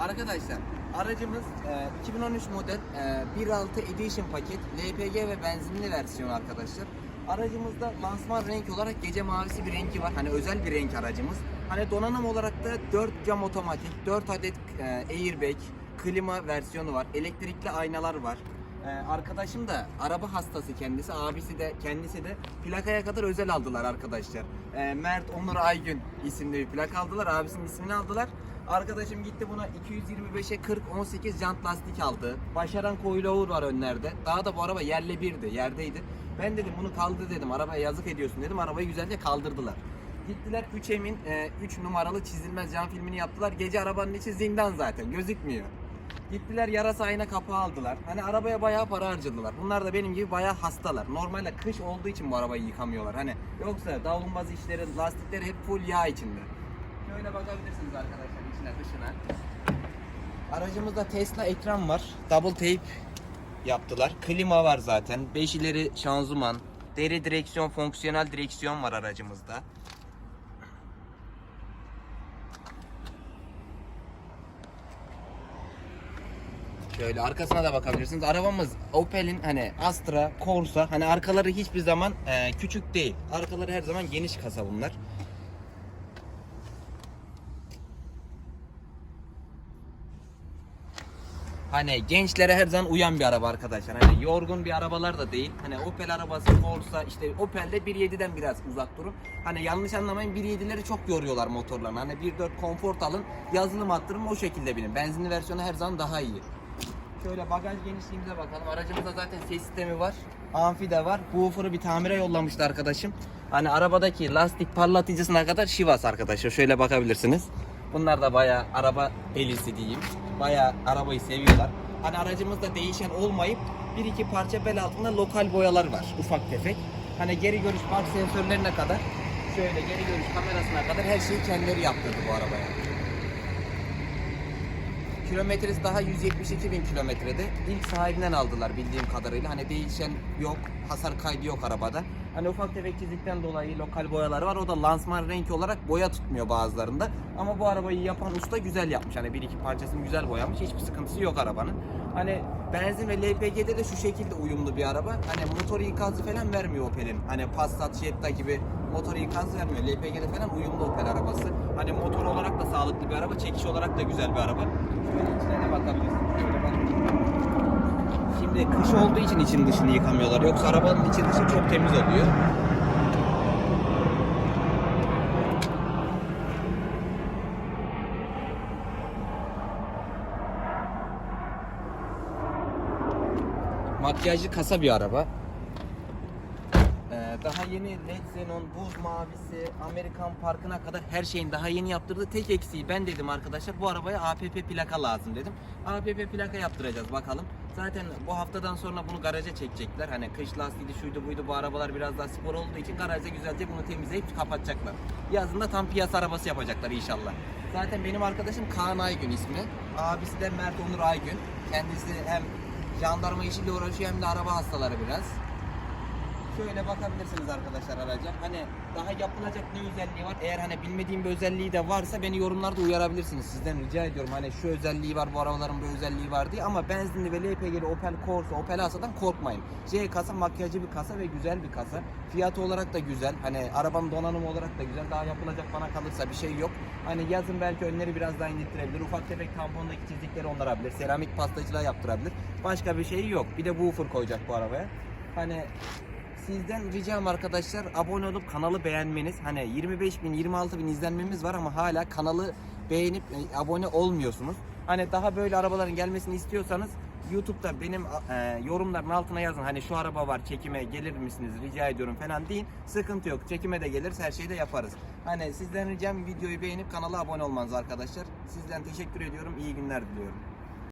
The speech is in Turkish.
Arkadaşlar aracımız e, 2013 model e, 1.6 Edition paket LPG ve benzinli versiyon arkadaşlar. Aracımızda lansman renk olarak gece mavisi bir rengi var. Hani özel bir renk aracımız. Hani donanım olarak da 4 cam otomatik, 4 adet e, airbag, klima versiyonu var. Elektrikli aynalar var. Ee, arkadaşım da araba hastası kendisi, abisi de kendisi de plakaya kadar özel aldılar arkadaşlar. Ee, Mert Onur Aygün isimli bir plak aldılar, abisinin ismini aldılar. Arkadaşım gitti buna 225'e 40 18 jant lastik aldı. Başaran coilover var önlerde. Daha da bu araba yerle birdi, yerdeydi. Ben dedim bunu kaldır dedim. Arabaya yazık ediyorsun dedim. Arabayı güzelce kaldırdılar. Gittiler 3 Emin 3 numaralı çizilmez cam filmini yaptılar. Gece arabanın içi zindan zaten gözükmüyor. Gittiler yarasa ayna kapağı aldılar. Hani arabaya bayağı para harcadılar. Bunlar da benim gibi bayağı hastalar. Normalde kış olduğu için bu arabayı yıkamıyorlar. Hani yoksa davlumbaz işleri, lastikleri hep full yağ içinde. Şöyle bakabilirsiniz arkadaşlar içine dışına. Aracımızda Tesla ekran var. Double tape yaptılar. Klima var zaten. 5 ileri şanzıman. Deri direksiyon, fonksiyonel direksiyon var aracımızda. Şöyle arkasına da bakabilirsiniz. Arabamız Opel'in hani Astra, Corsa hani arkaları hiçbir zaman e, küçük değil. Arkaları her zaman geniş kasa bunlar. Hani gençlere her zaman uyan bir araba arkadaşlar. Hani yorgun bir arabalar da değil. Hani Opel arabası Corsa işte Opel'de 1.7'den biraz uzak durun. Hani yanlış anlamayın 1.7'leri çok yoruyorlar motorlarını. Hani 1.4 konfort alın yazılım attırın o şekilde binin. Benzinli versiyonu her zaman daha iyi. Şöyle bagaj genişliğimize bakalım. Aracımızda zaten ses sistemi var. Amfi de var. Ufuru bir tamire yollamıştı arkadaşım. Hani arabadaki lastik parlatıcısına kadar Şivas arkadaşlar. Şöyle bakabilirsiniz. Bunlar da bayağı araba delisi diyeyim. Bayağı arabayı seviyorlar. Hani aracımızda değişen olmayıp bir iki parça bel altında lokal boyalar var. Ufak tefek. Hani geri görüş park sensörlerine kadar şöyle geri görüş kamerasına kadar her şeyi kendileri yaptırdı bu arabaya. Kilometresi daha 172 bin kilometrede. İlk sahibinden aldılar bildiğim kadarıyla. Hani değişen yok, hasar kaydı yok arabada. Hani ufak tefek çizikten dolayı lokal boyaları var. O da lansman renk olarak boya tutmuyor bazılarında. Ama bu arabayı yapan usta güzel yapmış. Hani bir iki parçasını güzel boyamış. Hiçbir sıkıntısı yok arabanın. Hani benzin ve LPG'de de şu şekilde uyumlu bir araba. Hani motor ikazı falan vermiyor Opel'in. Hani Passat, Jetta gibi motor ikazı vermiyor. LPG'de falan uyumlu Opel arabası. Hani motor olarak da sağlıklı bir araba, çekiş olarak da güzel bir araba. Şöyle bakabilirsin. Şimdi kış olduğu için için dışını yıkamıyorlar. Yoksa arabanın içi dışı çok temiz oluyor. Makyajlı kasa bir araba. Daha yeni LED Xenon, buz mavisi, Amerikan Parkı'na kadar her şeyin daha yeni yaptırdığı tek eksiği ben dedim arkadaşlar bu arabaya APP plaka lazım dedim. APP plaka yaptıracağız bakalım. Zaten bu haftadan sonra bunu garaja çekecekler. Hani kış lastiği şuydu buydu bu arabalar biraz daha spor olduğu için garajda güzelce bunu temizleyip kapatacaklar. Yazında tam piyasa arabası yapacaklar inşallah. Zaten benim arkadaşım Kaan Aygün ismi. Abisi de Mert Onur Aygün. Kendisi hem jandarma işiyle uğraşıyor hem de araba hastaları biraz. Şöyle bakabilirsiniz arkadaşlar araca. Hani daha yapılacak ne özelliği var? Eğer hani bilmediğim bir özelliği de varsa beni yorumlarda uyarabilirsiniz. Sizden rica ediyorum. Hani şu özelliği var, bu arabaların bu özelliği var diye. Ama benzinli ve LPG'li Opel Corsa, Opel Asa'dan korkmayın. C kasa makyajlı bir kasa ve güzel bir kasa. Fiyatı olarak da güzel. Hani arabanın donanımı olarak da güzel. Daha yapılacak bana kalırsa bir şey yok. Hani yazın belki önleri biraz daha indirtirebilir. Ufak tefek tampondaki çizikleri onarabilir. Seramik pastacılığa yaptırabilir. Başka bir şey yok. Bir de woofer koyacak bu arabaya. Hani Sizden ricam arkadaşlar abone olup kanalı beğenmeniz. Hani 25 bin 26 bin izlenmemiz var ama hala kanalı beğenip e, abone olmuyorsunuz. Hani daha böyle arabaların gelmesini istiyorsanız YouTube'da benim e, yorumların altına yazın. Hani şu araba var çekime gelir misiniz rica ediyorum falan deyin. Sıkıntı yok. Çekime de geliriz her şeyi de yaparız. Hani sizden ricam videoyu beğenip kanala abone olmanız arkadaşlar. Sizden teşekkür ediyorum. İyi günler diliyorum.